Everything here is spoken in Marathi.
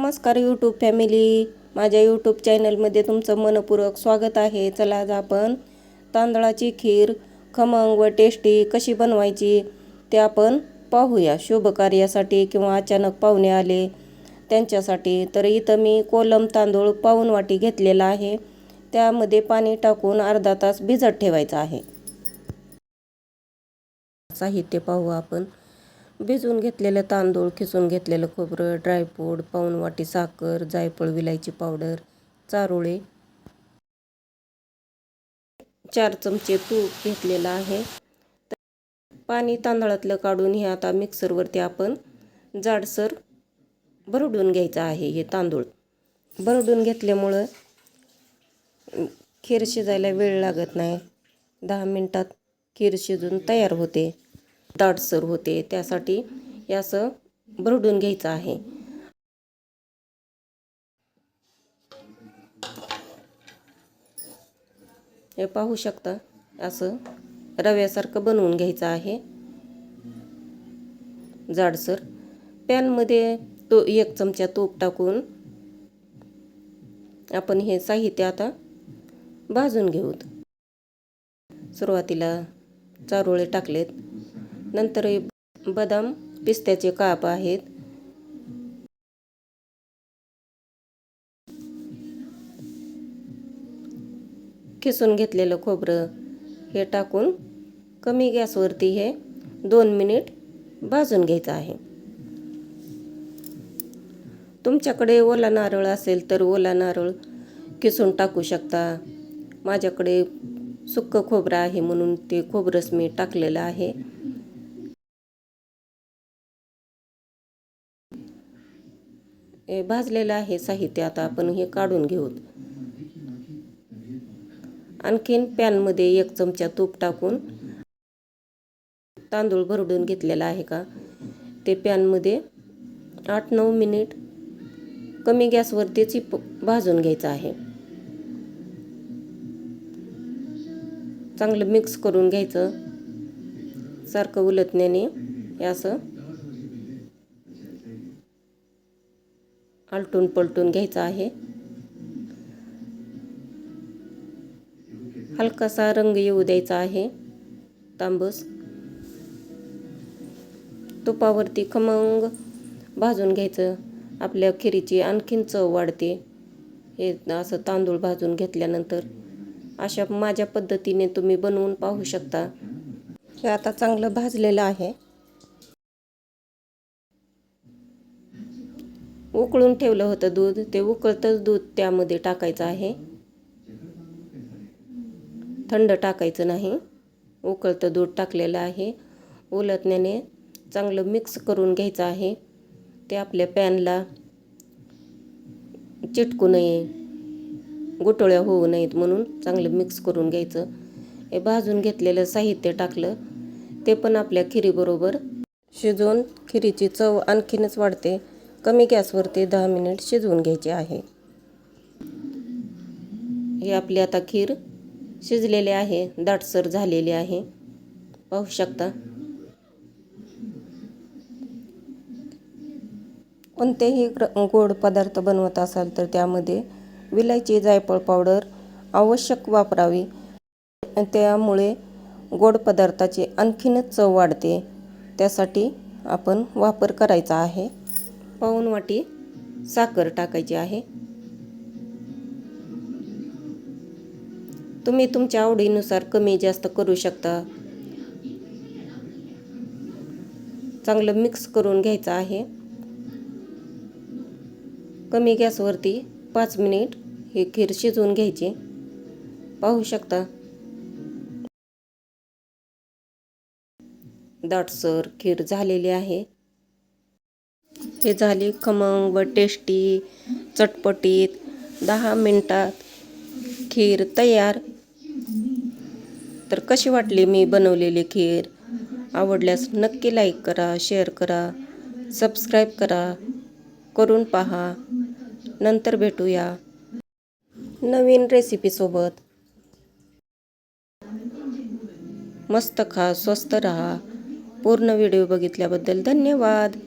नमस्कार यूट्यूब फॅमिली माझ्या यूट्यूब चॅनलमध्ये तुमचं मनपूर्वक स्वागत आहे. चला आज आपण तांदळाची खीर खमंग व टेस्टी कशी बनवायची ते आपण पाहूया. शुभ कार्यासाठी किंवा अचानक पाहुणे आले त्यांच्यासाठी. तर इथं मी कोलम तांदूळ पाऊन वाटी घेतलेला आहे. त्यामध्ये पाणी टाकून अर्धा तास भिजत ठेवायचं आहे. साहित्य पाहू आपण. भिजवून घेतलेलं तांदूळ खिसून घेतलेलं खोबरं ड्रायफ्रूट पाऊण वाटी साखर जायफळ विलायची पावडर चारोळे. चार चमचे तूप घेतलेलं आहे. पाणी तांदळातलं काढून हे आता मिक्सरवरती आपण जाडसर भरडून घ्यायचं आहे हे तांदूळ. भरडून घेतल्यामुळं खीर शिजायला वेळ लागत नाही. दहा मिनटात खीर शिजून तयार होते. दाटसर होते त्यासाठी हे असं भरडून घ्यायचं आहे. हे पाहू शकता असं रव्यासारखं बनवून घ्यायचं आहे. जाडसर पॅनमध्ये तो एक चमचा तूप टाकून आपण हे साहित्य आता भाजून घेऊत. सुरुवातीला चारोळे टाकलेत. नंतर बदाम पिस्त्याचे काप आहेत. खिसून घेतलेलं खोबरं हे टाकून कमी गॅसवरती हे दोन मिनिट भाजून घ्यायचं आहे. तुमच्याकडे ओला नारळ असेल तर ओला नारळ किसून टाकू शकता. माझ्याकडे सुक्क खोबरं आहे म्हणून ते खोबरंच मी टाकलेलं आहे. भाजलेलं आहे साहित्य. आता आपण हे काढून घेऊत. आणखीन पॅनमध्ये एक चमचा तूप टाकून तांदूळ भरडून घेतलेला आहे का? ते पॅनमध्ये आठ नऊ मिनिट कमी गॅसवरतीच भाजून घ्यायचं आहे. चांगलं मिक्स करून घ्यायचं. सारखं उलटण्याने असं आलटून पलटून घ्यायचं आहे. हलकासा रंग येऊ द्यायचा आहे. तांबूस. तुपावरती खमंग भाजून घ्यायचं. आपल्या खिरीची आणखीन चव वाढते. हे असं तांदूळ भाजून घेतल्यानंतर अशा माझ्या पद्धतीने तुम्ही बनवून पाहू शकता. हे आता चांगलं भाजलेलं आहे. उकळून ठेवलं होतं दूध. ते उकळतंच दूध त्यामध्ये टाकायचं आहे. थंड टाकायचं नाही. उकळतं दूध टाकलेलं आहे. उलटण्याने चांगलं मिक्स करून घ्यायचं आहे. ते आपल्या पॅनला चिटकू नये. गुटोळ्या होऊ नयेत म्हणून चांगलं मिक्स करून घ्यायचं. हे भाजून घेतलेलं साहित्य टाकलं. ते पण आपल्या खिरीबरोबर शिजवून खिरीची चव आणखीनच वाढते. कमी गॅसवरती दहा मिनिट शिजवून घ्यायचे आहे. हे आपली आता खीर शिजलेले आहे दाटसर झालेली आहे. पाहू शकता. कोणतेही गोड पदार्थ बनवत असाल तर त्यामध्ये विलायची जायफळ पावडर आवश्यक वापरावी. त्यामुळे गोड पदार्थाची आणखीनच चव वाढते. त्यासाठी आपण वापर करायचा आहे. पाऊन वाटी साखर टाकायची आहे. तुम्ही तुमच्या आवडीनुसार कमी जास्त करू शकता. चांगलं मिक्स करून घ्यायचं आहे. कमी गॅसवरती पाच मिनिट हे खीर शिजवून घ्यायची. पाहू शकता. दाटसर खीर झालेली आहे. हे झाली खमंग व टेस्टी चटपटीत दहा मिनटात खीर तयार. तर कशी वाटली मी बनवलेली खीर? आवडल्यास नक्की लाईक करा शेअर करा सबस्क्राईब करा करून पहा. नंतर भेटूया नवीन रेसिपीसोबत मस्त खा स्वस्त रहा. पूर्ण व्हिडिओ बघितल्याबद्दल धन्यवाद.